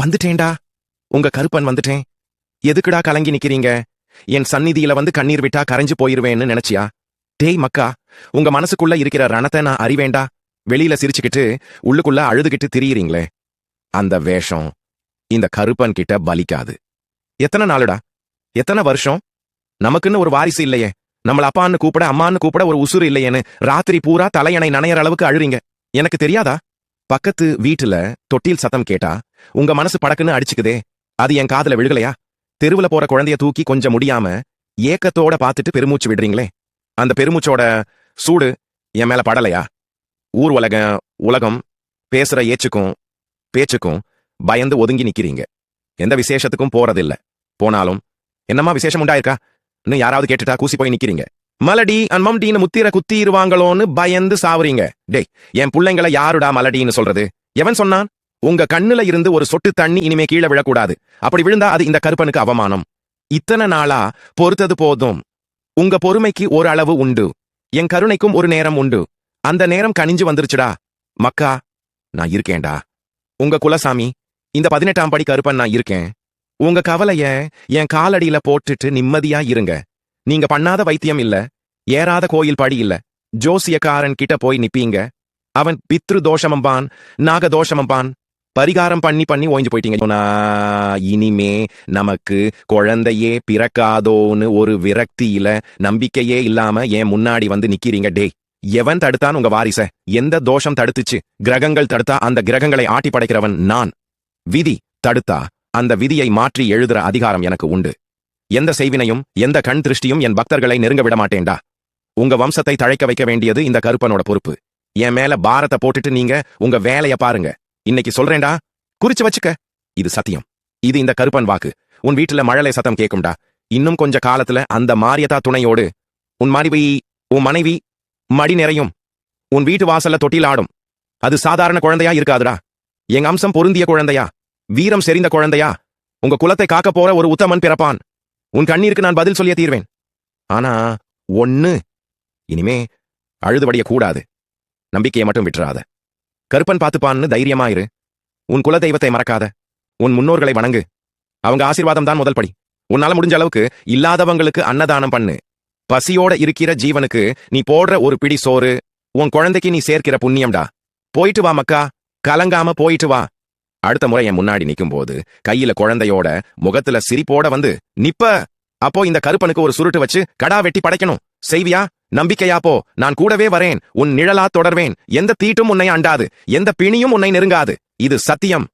வந்துட்டேன்டா. உங்க கருப்பன் வந்துட்டேன். எதுக்குடா கலங்கி நிக்கிறீங்க? என் சந்நிதியில வந்து கண்ணீர் விட்டா கரைஞ்சு போயிருவேன்னு நினைச்சியா? டேய் மக்கா உங்க மனசுக்குள்ள இருக்கிற ரணத்தை நான் அறிவேண்டா. வெளியில சிரிச்சுக்கிட்டு உள்ளுக்குள்ள அழுதுகிட்டு திரியிறீங்களே. அந்த வேஷம் இந்த கருப்பன் கிட்ட பலிக்காது எத்தனை நாளுடா? எத்தனை வருஷம்? நமக்குன்னு ஒரு வாரிசு இல்லையே. நம்மள அப்பான்னு கூப்பிட அம்மான்னு கூப்பிட ஒரு உசுறு இல்லையேன்னு. ராத்திரி பூரா தலையணை நனையற அளவுக்கு அழுறீங்க. எனக்கு தெரியாதா? பக்கத்து வீட்டுல தொட்டில் சத்தம் கேட்டா உங்க மனசு படக்குன்னு அடிச்சுக்குதே அது என் காதுல விழுகலையா? தெருவுல போற குழந்தைய தூக்கி கொஞ்சம் முடியாம ஏக்கத்தோட பார்த்துட்டு பெருமூச்சு விடுறீங்களே அந்த பெருமூச்சோட சூடு என் மேல படலையா? ஊர் உலகம் உலகம் பேசுற ஏச்சுக்கும் பேச்சுக்கும் பயந்து ஒதுங்கி நிக்கிறீங்க. எந்த விசேஷத்துக்கும் போறதில்ல. போனாலும் என்னம்மா விசேஷம் உண்டாயிருக்கா? இன்னும் யாராவது கேட்டுட்டா கூசி போய் நிக்கிறீங்க. மலடி அன்மம்டின்னு முத்திர குத்திருவாங்களோன்னு பயந்து சாவுறீங்க. டேய் என் பிள்ளைங்களை யாருடா மலடின்னு சொல்றது? எவன் சொன்னான்? உங்க கண்ணுல இருந்து ஒரு சொட்டு தண்ணி இனிமே கீழே விழக்கூடாது. அப்படி விழுந்தா அது இந்த கருப்பனுக்கு அவமானம். இத்தனை நாளா பொறுத்தது போதும். உங்க பொறுமைக்கு ஒரு அளவு உண்டு. என் கருணைக்கும் ஒரு நேரம் உண்டு. அந்த நேரம் கனிஞ்சு வந்துருச்சுடா. மக்கா நான் இருக்கேன்டா. உங்க குலசாமி இந்த பதினெட்டாம் படி கருப்பன் நான் இருக்கேன். உங்க கவலைய என் காலடியில போட்டுட்டு நிம்மதியா இருங்க. நீங்க பண்ணாத வைத்தியம் இல்ல. ஏறாத கோயில் படி இல்ல. ஜோசியக்காரன் கிட்ட போய் நிப்பீங்க. அவன் பித்ரு தோஷமம்பான் நாக தோஷமம்பான் பரிகாரம் பண்ணி பண்ணி ஓய்ஞ்சு போயிட்டீங்க. இனிமே நமக்கு குழந்தையே பிறக்காதோன்னு ஒரு விரக்தியில நம்பிக்கையே இல்லாம ஏன் முன்னாடி வந்து நிக்கிறீங்க? டேய் எவன் தடுத்தான் உங்க வாரிச? எந்த தோஷம் தடுத்துச்சு? கிரகங்கள் தடுத்தா அந்த கிரகங்களை ஆட்டி படைக்கிறவன் நான். விதி தடுத்தா. அந்த விதியை மாற்றி எழுதுற அதிகாரம் எனக்கு உண்டு. எந்த செய்வினையும் எந்த கண் திருஷ்டியும் என் பக்தர்களை நெருங்க விட மாட்டேன்டா. உங்க வம்சத்தை தழைக்க வைக்க வேண்டியது இந்த கருப்பனோட பொறுப்பு. என் மேல பாரத்தை போட்டுட்டு நீங்க உங்க வேலைய பாருங்க. இன்னைக்கு சொல்றேன்டா? குறிச்சு வச்சுக்க. இது சத்தியம். இது இந்த கருப்பன் வாக்கு. உன் வீட்டுல மழலை சத்தம் கேக்கும்டா. இன்னும் கொஞ்ச காலத்துல அந்த மாரியதா துணையோடு. உன் மனைவி உன் மனைவி மடி நிறையும். உன் வீட்டு வாசல்ல தொட்டில் ஆடும். அது சாதாரண குழந்தையா இருக்காதுடா. எங்க அம்சம் பொருந்திய குழந்தையா? வீரம் செறிந்த குழந்தையா? உங்க குலத்தை காக்க போற ஒரு உத்தமன் பிறப்பான். உன் கண்ணீருக்கு நான் பதில் சொல்லிய தீர்வேன். ஆனா ஒன்னு இனிமே அழுதுபடிய கூடாது. நம்பிக்கையை மட்டும் விட்டுறாத. கருப்பன் பார்த்துப்பான்னு தைரியமாயிரு உன் குல தெய்வத்தை மறக்காத. உன் முன்னோர்களை வணங்கு. அவங்க ஆசீர்வாதம் தான் முதல் படி. உன்னால முடிஞ்ச அளவுக்கு இல்லாதவங்களுக்கு அன்னதானம் பண்ணு. பசியோட இருக்கிற ஜீவனுக்கு நீ போடுற ஒரு பிடி சோறு உன் குழந்தைக்கு நீ சேர்க்கிற புண்ணியம்டா. போயிட்டு வா மக்கா. கலங்காம போயிட்டு வா. அடுத்த முறை என் முன்னாடி நிக்கும்போது கையில குழந்தையோட முகத்துல சிரிப்போட வந்து நிப்ப! அப்போ இந்த கருப்பனுக்கு ஒரு சுருட்டு வச்சு கடா வெட்டி படைக்கணும். செய்வியா? நம்பிக்கையா போ. நான் கூடவே வரேன். உன் நிழலா தொடர்வேன். எந்த தீட்டும் உன்னை அண்டாது. எந்த பிணியும் உன்னை நெருங்காது. இது சத்தியம்.